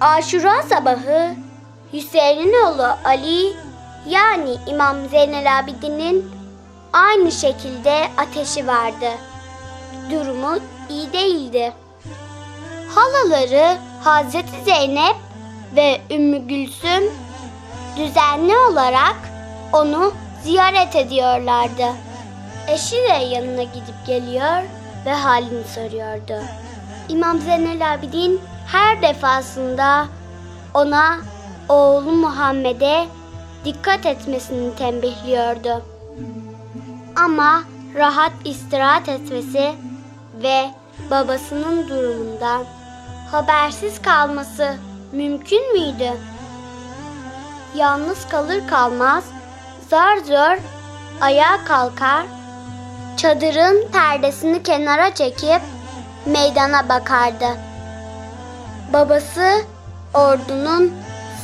Aşura sabahı Hüseyin'in oğlu Ali yani İmam Zeynel Abidin'in aynı şekilde ateşi vardı. Durumu iyi değildi. Halaları Hazreti Zeynep ve Ümmü Gülsüm düzenli olarak onu ziyaret ediyorlardı. Eşi de yanına gidip geliyor ve halini soruyordu. İmam Zeynel Abidin her defasında ona oğlu Muhammed'e dikkat etmesini tembihliyordu. Ama rahat istirahat etmesi ve babasının durumundan habersiz kalması mümkün müydü? Yalnız kalır kalmaz zar zor ayağa kalkar, çadırın perdesini kenara çekip meydana bakardı. Babası ordunun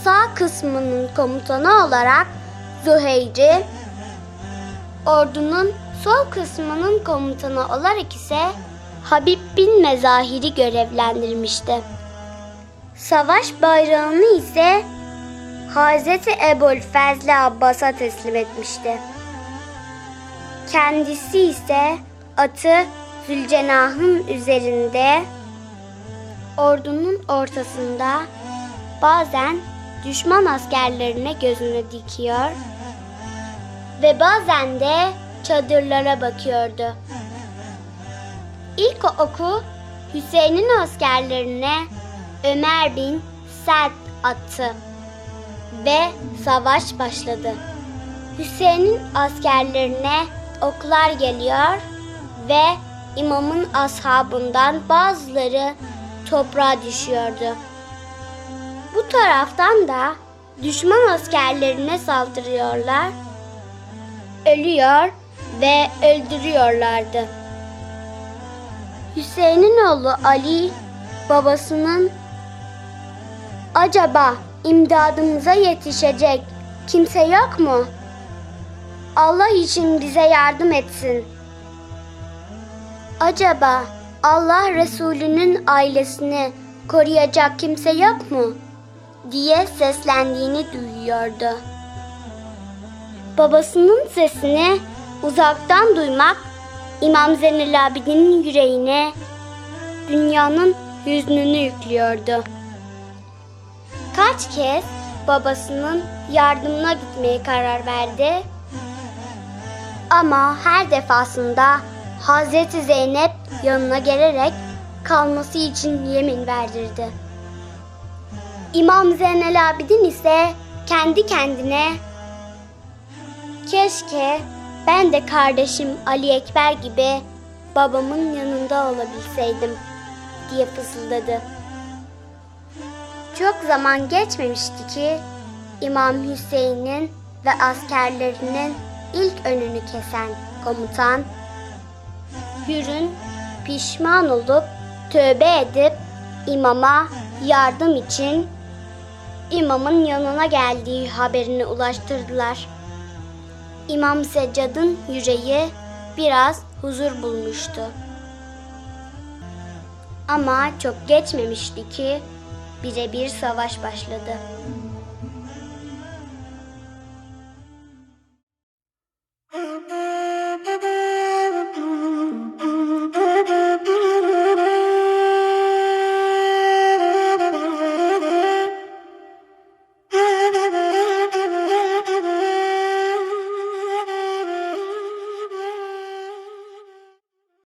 sağ kısmının komutanı olarak Zuheyri, ordunun sol kısmının komutanı olarak ise Habib bin Mezahir'i görevlendirmişti. Savaş bayrağını ise Hazreti Ebul Fezli Abbas'a teslim etmişti. Kendisi ise atı Zülcenah'ın üzerinde ordunun ortasında bazen düşman askerlerine gözünü dikiyor ve bazen de çadırlara bakıyordu. İlk oku Hüseyin'in askerlerine Ömer bin Sa'd attı ve savaş başladı. Hüseyin'in askerlerine oklar geliyor ve imamın ashabından bazıları toprağa düşüyordu. Bu taraftan da düşman askerlerine saldırıyorlar, ölüyor ve öldürüyorlardı. Hüseyin'in oğlu Ali babasının acaba imdadımıza yetişecek kimse yok mu? Allah için bize yardım etsin. Acaba Allah Resulü'nün ailesini koruyacak kimse yok mu? diye seslendiğini duyuyordu. Babasının sesini uzaktan duymak İmam Zeynel Abidin'in yüreğine dünyanın hüznünü yüklüyordu. Kaç kez babasının yardımına gitmeye karar verdi. Ama her defasında Hazreti Zeynep yanına gelerek kalması için yemin verdirdi. İmam Zeynel Abidin ise kendi kendine keşke ben de kardeşim Ali Ekber gibi babamın yanında olabilseydim diye fısıldadı. Çok zaman geçmemişti ki İmam Hüseyin'in ve askerlerinin ilk önünü kesen komutan Hür'ün pişman olup tövbe edip imama yardım için imamın yanına geldiği haberini ulaştırdılar. İmam Seccad'ın yüreği biraz huzur bulmuştu. Ama çok geçmemişti ki birebir savaş başladı.